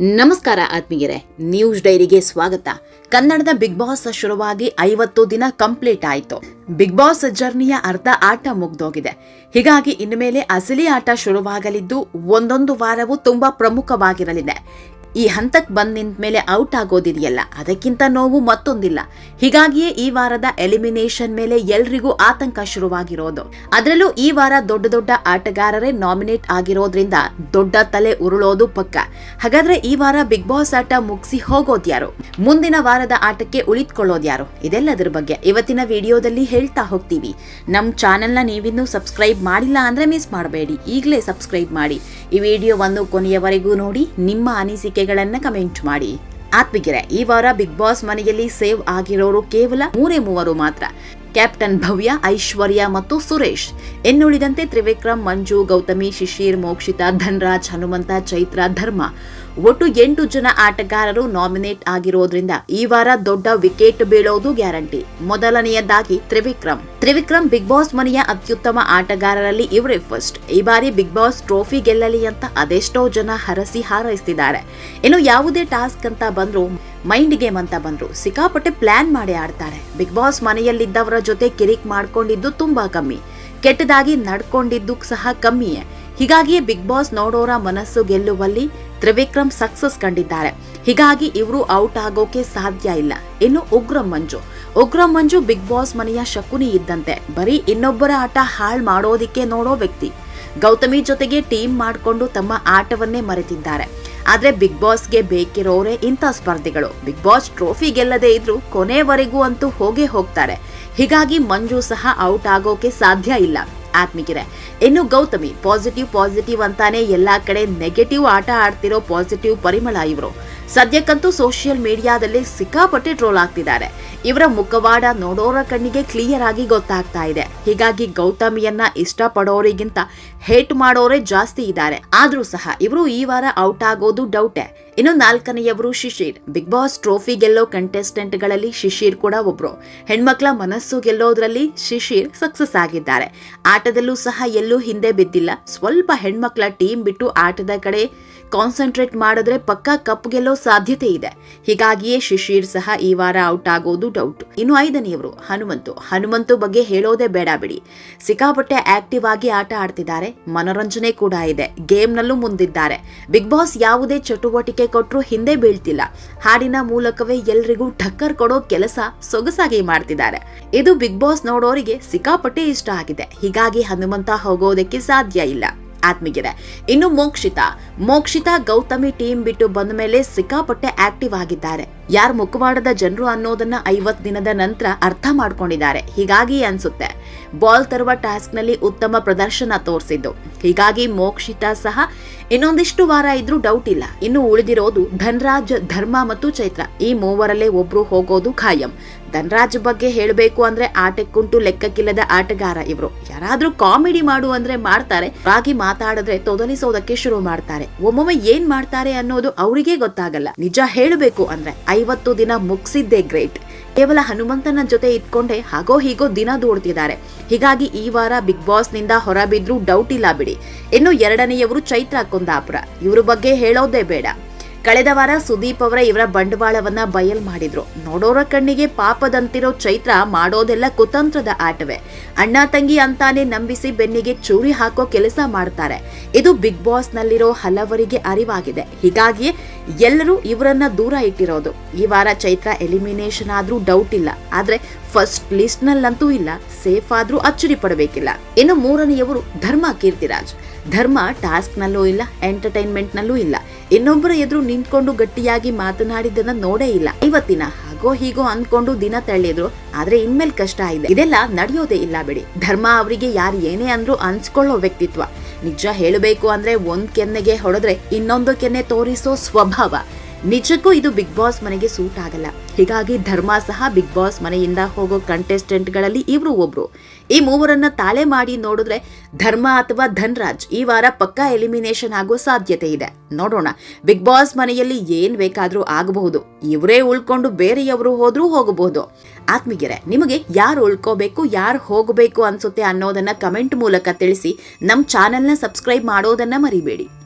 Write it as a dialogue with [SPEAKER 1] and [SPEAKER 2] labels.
[SPEAKER 1] ನಮಸ್ಕಾರ ಆತ್ಮೀಯರೇ, ನ್ಯೂಸ್ ಡೈರಿಗೆ ಸ್ವಾಗತ. ಕನ್ನಡದ ಬಿಗ್ ಬಾಸ್ ಶುರುವಾಗಿ ಐವತ್ತು ದಿನ ಕಂಪ್ಲೀಟ್ ಆಯಿತು. ಬಿಗ್ ಬಾಸ್ ಜರ್ನಿಯ ಅರ್ಧ ಆಟ ಮುಗ್ದೋಗಿದೆ. ಹೀಗಾಗಿ ಇನ್ಮೇಲೆ ಅಸಲಿ ಆಟ ಶುರುವಾಗಲಿದ್ದು ಒಂದೊಂದು ವಾರವೂ ತುಂಬಾ ಪ್ರಮುಖವಾಗಿರಲಿದೆ. ಈ ಹಂತಕ್ಕೆ ಬಂದ ನಿಂತ ಮೇಲೆ ಔಟ್ ಆಗೋದಿದೆಯಲ್ಲ? ಅದಕ್ಕಿಂತ ನೋವು ಮತ್ತೊಂದಿಲ್ಲ. ಹೀಗಾಗಿಯೇ ಈ ವಾರದ ಎಲಿಮಿನೇಷನ್ ಮೇಲೆ ಎಲ್ರಿಗೂ ಆತಂಕ ಶುರುವಾಗಿರೋದು. ಅದರಲ್ಲೂ ಈ ವಾರ ದೊಡ್ಡ ದೊಡ್ಡ ಆಟಗಾರರೇ ನಾಮಿನೇಟ್ ಆಗಿರೋದ್ರಿಂದ ದೊಡ್ಡ ತಲೆ ಉರುಳೋದು ಪಕ್ಕ. ಹಾಗಾದ್ರೆ ಈ ವಾರ ಬಿಗ್ ಬಾಸ್ ಆಟ ಮುಗಿಸಿ ಹೋಗೋದ್ಯಾರು? ಮುಂದಿನ ವಾರದ ಆಟಕ್ಕೆ ಉಳಿದುಕೊಳ್ಳೋದ್ಯಾರು? ಇದೆಲ್ಲದರ ಬಗ್ಗೆ ಇವತ್ತಿನ ವಿಡಿಯೋದಲ್ಲಿ ಹೇಳ್ತಾ ಹೋಗ್ತೀವಿ. ನಮ್ಮ ಚಾನೆಲ್ನ ನೀವಿನ್ನೂ ಸಬ್ಸ್ಕ್ರೈಬ್ ಮಾಡಿಲ್ಲ ಅಂದ್ರೆ ಮಿಸ್ ಮಾಡಬೇಡಿ. ಈಗಲೇ ಸಬ್ಸ್ಕ್ರೈಬ್ ಮಾಡಿ. ಈ ವಿಡಿಯೋವನ್ನು ಕೊನೆಯವರೆಗೂ ನೋಡಿ. ನಿಮ್ಮ ಅನಿಸಿಕೆಗಳನ್ನ ಕಮೆಂಟ್ ಮಾಡಿ. ಆತ್ಮಗೆರೆ ಈ ವಾರ ಬಿಗ್ ಬಾಸ್ ಮನೆಯಲ್ಲಿ ಸೇವ್ ಆಗಿರೋರು ಕೇವಲ ಮೂರೇ ಮೂವರು ಮಾತ್ರ. ಕ್ಯಾಪ್ಟನ್ ಭವ್ಯ, ಐಶ್ವರ್ಯ ಮತ್ತು ಸುರೇಶ್. ಇನ್ನುಳಿದಂತೆ ತ್ರಿವಿಕ್ರಮ್, ಮಂಜು, ಗೌತಮಿ, ಶಿಶಿರ್, ಮೋಕ್ಷಿತಾ, ಧನ್ರಾಜ್, ಹನುಮಂತ, ಚೈತ್ರ, ಧರ್ಮ. ಒಟ್ಟು ಎಂಟು ಜನ ಆಟಗಾರರು ನಾಮಿನೇಟ್ ಆಗಿರೋದ್ರಿಂದ ಈ ವಾರ ದೊಡ್ಡ ವಿಕೆಟ್ ಬೀಳೋದು ಗ್ಯಾರಂಟಿ. ಮೊದಲನೆಯದಾಗಿ ತ್ರಿವಿಕ್ರಮ್. ತ್ರಿವಿಕ್ರಮ್ ಬಿಗ್ ಬಾಸ್ ಮನೆಯ ಅತ್ಯುತ್ತಮ ಆಟಗಾರರಲ್ಲಿ ಇವರೇ ಫಸ್ಟ್ ಈ ಬಾರಿ ಬಿಗ್ ಬಾಸ್ ಟ್ರೋಫಿ ಗೆಲ್ಲಲಿ ಅಂತ ಅದೆಷ್ಟೋ ಜನ ಹರಸಿ ಹಾರೈಸಿದ್ದಾರೆ ಇನ್ನು ಯಾವುದೇ ಟಾಸ್ಕ್ ಅಂತ ಬಂದ್ರು ಮೈಂಡ್ ಗೇಮ್ ಅಂತ ಬಂದ್ರು. ಸಿಕ್ಕಾಪಟ್ಟೆ ಪ್ಲಾನ್ ಮಾಡಿ ಆಡ್ತಾರೆ. ಬಿಗ್ ಬಾಸ್ ಮನೆಯಲ್ಲಿದ್ದವರ ಜೊತೆ ಕಿರಿಕ್ ಮಾಡ್ಕೊಂಡಿದ್ದು ತುಂಬಾ ಕಮ್ಮಿ. ಕೆಟ್ಟದಾಗಿ ನಡ್ಕೊಂಡಿದ್ದು ಸಹ ಕಮ್ಮಿಯೇ. ಹೀಗಾಗಿಯೇ ಬಿಗ್ ಬಾಸ್ ನೋಡೋರ ಮನಸ್ಸು ಗೆಲ್ಲುವಲ್ಲಿ ತ್ರಿವಿಕ್ರಮ್ ಸಕ್ಸಸ್ ಕಂಡಿದ್ದಾರೆ. ಹೀಗಾಗಿ ಇವರು ಔಟ್ ಆಗೋಕೆ ಸಾಧ್ಯ ಇಲ್ಲ. ಇನ್ನು ಉಗ್ರ ಮಂಜು. ಉಗ್ರ ಮಂಜು ಬಿಗ್ ಬಾಸ್ ಮನೆಯ ಶಕುನಿ ಇದ್ದಂತೆ. ಬರೀ ಇನ್ನೊಬ್ಬರ ಆಟ ಹಾಳು ಮಾಡೋದಿಕ್ಕೆ ನೋಡೋ ವ್ಯಕ್ತಿ. ಗೌತಮಿ ಜೊತೆಗೆ ಟೀಮ್ ಮಾಡಿಕೊಂಡು ತಮ್ಮ ಆಟವನ್ನೇ ಮರೆತಿದ್ದಾರೆ. ಆದ್ರೆ ಬಿಗ್ ಬಾಸ್ಗೆ ಬೇಕಿರೋರೇ ಇಂಥ ಸ್ಪರ್ಧಿಗಳು. ಬಿಗ್ ಬಾಸ್ ಟ್ರೋಫಿ ಗೆಲ್ಲದೇ ಇದ್ರು ಕೊನೆವರೆಗೂ ಅಂತೂ ಹೋಗೇ ಹೋಗ್ತಾರೆ. ಹೀಗಾಗಿ ಮಂಜು ಸಹ ಔಟ್ ಆಗೋಕೆ ಸಾಧ್ಯ ಇಲ್ಲ. ಆತ್ಮಿಕಿರೆ, ಇನ್ನು ಗೌತಮಿ ಪಾಸಿಟಿವ್ ಪಾಸಿಟಿವ್ ಅಂತಾನೆ ಎಲ್ಲಾ ಕಡೆ ನೆಗೆಟಿವ್ ಆಟ ಆಡ್ತಿರೋ ಪಾಸಿಟಿವ್ ಪರಿಮಳ ಇವರು. ಸದ್ಯಕ್ಕಂತೂ ಸೋಷಿಯಲ್ ಮೀಡಿಯಾದಲ್ಲಿ ಸಿಕ್ಕಾಪಟ್ಟೆ ಟ್ರೋಲ್ ಆಗ್ತಿದ್ದಾರೆ. ಇವರ ಮುಖವಾಡ ನೋಡೋರ ಕಣ್ಣಿಗೆ ಕ್ಲಿಯರ್ ಆಗಿ ಗೊತ್ತಾಗ್ತಾ ಇದೆ. ಹೀಗಾಗಿ ಗೌತಮಿಯನ್ನ ಇಷ್ಟಪಡೋರಿಗಿಂತ ಹೇಟ್ ಮಾಡೋರೇ ಜಾಸ್ತಿ ಇದ್ದಾರೆ. ಆದ್ರೂ ಸಹ ಇವರು ಈ ವಾರ ಔಟ್ ಆಗೋದು ಡೌಟೆ ಇನ್ನು ನಾಲ್ಕನೆಯವರು ಶಿಶಿರ್. ಬಿಗ್ ಬಾಸ್ ಟ್ರೋಫಿ ಗೆಲ್ಲೋ ಕಂಟೆಸ್ಟೆಂಟ್ಗಳಲ್ಲಿ ಶಿಶಿರ್ ಕೂಡ ಒಬ್ರು. ಹೆಣ್ಮಕ್ಳ ಮನಸ್ಸು ಗೆಲ್ಲೋದ್ರಲ್ಲಿ ಶಿಶಿರ್ ಸಕ್ಸಸ್ ಆಗಿದ್ದಾರೆ. ಆಟದಲ್ಲೂ ಸಹ ಎಲ್ಲೂ ಹಿಂದೆ ಬಿದ್ದಿಲ್ಲ. ಸ್ವಲ್ಪ ಹೆಣ್ಮಕ್ಳ ಟೀಮ್ ಬಿಟ್ಟು ಆಟದ ಕಡೆ ಕಾನ್ಸಂಟ್ರೇಟ್ ಮಾಡಿದ್ರೆ ಪಕ್ಕಾ ಕಪ್ ಗೆಲ್ಲೋ ಸಾಧ್ಯತೆ ಇದೆ. ಹೀಗಾಗಿಯೇ ಶಿಶಿರ್ ಸಹ ಈ ವಾರ ಔಟ್ ಆಗೋದು ಡೌಟ್ ಇನ್ನು ಐದನೆಯವರು, ಹನುಮಂತು. ಹನುಮಂತು ಬಗ್ಗೆ ಹೇಳೋದೇ ಬೇಡ ಬಿಡಿ. ಸಿಕ್ಕಾಪಟ್ಟೆ ಆಕ್ಟಿವ್ ಆಗಿ ಆಟ ಆಡ್ತಿದ್ದಾರೆ. ಮನೋರಂಜನೆ ಕೂಡ ಇದೆ. ಗೇಮ್ನಲ್ಲೂ ಮುಂದಿದ್ದಾರೆ. ಬಿಗ್ ಬಾಸ್ ಯಾವುದೇ ಚಟುವಟಿಕೆ ಕೊಟ್ಟರು ಹಿಂದೆ ಬೀಳ್ತಿಲ್ಲ. ಹಾಡಿನ ಮೂಲಕವೇ ಎಲ್ರಿಗೂ ಟಕ್ಕರ್ ಕೊಡೋ ಕೆಲಸ ಸೊಗಸಾಗಿ ಮಾಡ್ತಿದ್ದಾರೆ. ಇದು ಬಿಗ್ ಬಾಸ್ ನೋಡೋರಿಗೆ ಸಿಕ್ಕಾಪಟ್ಟೆ ಇಷ್ಟ ಆಗಿದೆ. ಹೀಗಾಗಿ ಹನುಮಂತ ಹೋಗೋದಕ್ಕೆ ಸಾಧ್ಯ ಇಲ್ಲ. ಆತ್ಮಿಗಿದೆ ಇನ್ನು ಮೋಕ್ಷಿತಾ. ಮೋಕ್ಷಿತಾ ಗೌತಮಿ ಟೀಮ್ ಬಿಟ್ಟು ಬಂದ ಮೇಲೆ ಸಿಕ್ಕಾಪಟ್ಟೆ ಆಕ್ಟಿವ್ ಆಗಿದ್ದಾರೆ. ಯಾರ್ ಮುಖವಾಡದ ಜನರು ಅನ್ನೋದನ್ನ ಐವತ್ ದಿನದ ನಂತರ ಅರ್ಥ ಮಾಡ್ಕೊಂಡಿದ್ದಾರೆ. ಹೀಗಾಗಿ ಅನ್ಸುತ್ತೆ. ಬಾಲ್ ತರುವ ಟಾಸ್ಕ್ನಲ್ಲಿ ಉತ್ತಮ ಪ್ರದರ್ಶನ ತೋರಿಸಿದ್ದು. ಹೀಗಾಗಿ ಮೋಕ್ಷಿತಾ ಸಹ. ಇನ್ನೊಂದಿಷ್ಟು ವಾರ ಇದ್ರೂ ಡೌಟ್ ಇಲ್ಲ. ಇನ್ನು ಉಳಿದಿರೋದು ಧನ್ರಾಜ್, ಧರ್ಮ ಮತ್ತು ಚೈತ್ರ. ಈ ಮೂವರಲ್ಲೇ ಒಬ್ರು ಹೋಗೋದು ಖಾಯಂ. ಧನ್ರಾಜ್ ಬಗ್ಗೆ ಹೇಳಬೇಕು ಅಂದ್ರೆ ಆಟಕ್ಕುಂಟು, ಲೆಕ್ಕಕ್ಕಿಲ್ಲದ ಆಟಗಾರ ಇವರು. ಯಾರಾದ್ರೂ ಕಾಮಿಡಿ ಮಾಡು ಅಂದ್ರೆ ಮಾಡ್ತಾರೆ. ಹಾಗೆ ಮಾತಾಡಿದ್ರೆ ತೊದಲಿಸೋದಕ್ಕೆ ಶುರು ಮಾಡ್ತಾರೆ. ಒಮ್ಮೊಮ್ಮೆ ಏನ್ ಮಾಡ್ತಾರೆ ಅನ್ನೋದು ಅವರಿಗೆ ಗೊತ್ತಾಗಲ್ಲ. ನಿಜ ಹೇಳಬೇಕು ಅಂದ್ರೆ ಐವತ್ತು ದಿನ ಮುಗಿಸಿದ್ದೇ ಗ್ರೇಟ್ ಕೇವಲ ಹನುಮಂತನ ಜೊತೆ ಇಟ್ಕೊಂಡೆ ಹಾಗೋ ಹೀಗೋ ದಿನ ದೂಡ್ತಿದ್ದಾರೆ. ಹೀಗಾಗಿ ಈ ವಾರ ಬಿಗ್ ಬಾಸ್ನಿಂದ ಹೊರಬಿದ್ರು ಡೌಟ್ ಇಲ್ಲ ಬಿಡಿ. ಇನ್ನು ಎರಡನೆಯವರು ಚೈತ್ರ ಕುಂದಾಪುರ. ಇವ್ರ ಬಗ್ಗೆ ಹೇಳೋದೇ ಬೇಡ. ಕಳೆದ ವಾರ ಸುದೀಪ್ ಅವರ ಇವರ ಬಂಡವಾಳವನ್ನ ಬಯಲ್ ಮಾಡಿದ್ರು. ನೋಡೋರ ಕಣ್ಣಿಗೆ ಪಾಪದಂತಿರೋ ಚೈತ್ರ ಮಾಡೋದೆಲ್ಲ ಕುತಂತ್ರದ ಆಟವೇ. ಅಣ್ಣ ತಂಗಿ ಅಂತಾನೆ ನಂಬಿಸಿ ಬೆನ್ನಿಗೆ ಚೂರಿ ಹಾಕೋ ಕೆಲಸ ಮಾಡ್ತಾರೆ. ಇದು ಬಿಗ್ ಬಾಸ್ ನಲ್ಲಿರೋ ಹಲವರಿಗೆ ಅರಿವಾಗಿದೆ. ಹೀಗಾಗಿ ಎಲ್ಲರೂ ಇವರನ್ನ ದೂರ ಇಟ್ಟಿರೋದು. ಈ ವಾರ ಚೈತ್ರ ಎಲಿಮಿನೇಷನ್ ಆದ್ರೂ ಡೌಟ್ ಇಲ್ಲ. ಆದ್ರೆ ಫಸ್ಟ್ ಲಿಸ್ಟ್ ನಲ್ಲಂತೂ ಇಲ್ಲ. ಸೇಫ್ ಆದ್ರೂ ಅಚ್ಚರಿ ಪಡಬೇಕಿಲ್ಲ. ಇನ್ನು ಮೂರನೆಯವರು ಧರ್ಮ ಕೀರ್ತಿರಾಜ್. ಧರ್ಮ ಟಾಸ್ಕ್ ನಲ್ಲೂ ಇಲ್ಲ ಎಂಟರ್ಟೈನ್ಮೆಂಟ್ ನಲ್ಲೂ ಇಲ್ಲ. ಇನ್ನೊಬ್ಬರ ಎದುರು ನಿಂತ್ಕೊಂಡು ಗಟ್ಟಿಯಾಗಿ ಮಾತನಾಡಿದ್ದನ್ನ ನೋಡೇ ಇಲ್ಲ. ಇವತ್ತಿನ ಹಾಗೋ ಹೀಗೋ ಅಂದ್ಕೊಂಡು ದಿನ ತಳ್ಳಿದ್ರು, ಆದ್ರೆ ಇನ್ಮೇಲೆ ಕಷ್ಟ ಇದೆ. ಇದೆಲ್ಲ ನಡೆಯೋದೇ ಇಲ್ಲ ಬಿಡಿ. ಧರ್ಮ ಅವರಿಗೆ ಯಾರು ಏನೇ ಅಂದ್ರೂ ಅನ್ಸ್ಕೊಳ್ಳೋ ವ್ಯಕ್ತಿತ್ವ. ನಿಜ ಹೇಳಬೇಕು ಅಂದ್ರೆ ಒಂದ್ ಕೆನ್ನೆಗೆ ಹೊಡೆದ್ರೆ ಇನ್ನೊಂದು ಕೆನ್ನೆ ತೋರಿಸೋ ಸ್ವಭಾವ. ನಿಜಕ್ಕೂ ಇದು ಬಿಗ್ ಬಾಸ್ ಮನೆಗೆ ಸೂಟ್ ಆಗಲ್ಲ. ಹೀಗಾಗಿ ಧರ್ಮ ಸಹ ಬಿಗ್ ಬಾಸ್ ಮನೆಯಿಂದ ಹೋಗೋ ಕಂಟೆಸ್ಟೆಂಟ್ಗಳಲ್ಲಿ ಇವರು ಒಬ್ರು. ಈ ಮೂವರನ್ನ ತಾಳೆ ಮಾಡಿ ನೋಡಿದ್ರೆ ಧರ್ಮ ಅಥವಾ ಧನ್ರಾಜ್ ಈ ವಾರ ಪಕ್ಕಾ ಎಲಿಮಿನೇಷನ್ ಆಗೋ ಸಾಧ್ಯತೆ ಇದೆ. ನೋಡೋಣ. ಬಿಗ್ ಬಾಸ್ ಮನೆಯಲ್ಲಿ ಏನ್ ಬೇಕಾದ್ರೂ ಆಗಬಹುದು. ಇವರೇ ಉಳ್ಕೊಂಡು ಬೇರೆಯವರು ಹೋದ್ರೂ ಹೋಗಬಹುದು. ಆತ್ಮೀಗೆರೆ ನಿಮಗೆ ಯಾರು ಉಳ್ಕೋಬೇಕು, ಯಾರು ಹೋಗಬೇಕು ಅನ್ಸುತ್ತೆ ಅನ್ನೋದನ್ನ ಕಮೆಂಟ್ ಮೂಲಕ ತಿಳಿಸಿ ನಮ್ಮ ಚಾನೆಲ್ನ ಸಬ್ಸ್ಕ್ರೈಬ್ ಮಾಡೋದನ್ನ ಮರಿಬೇಡಿ.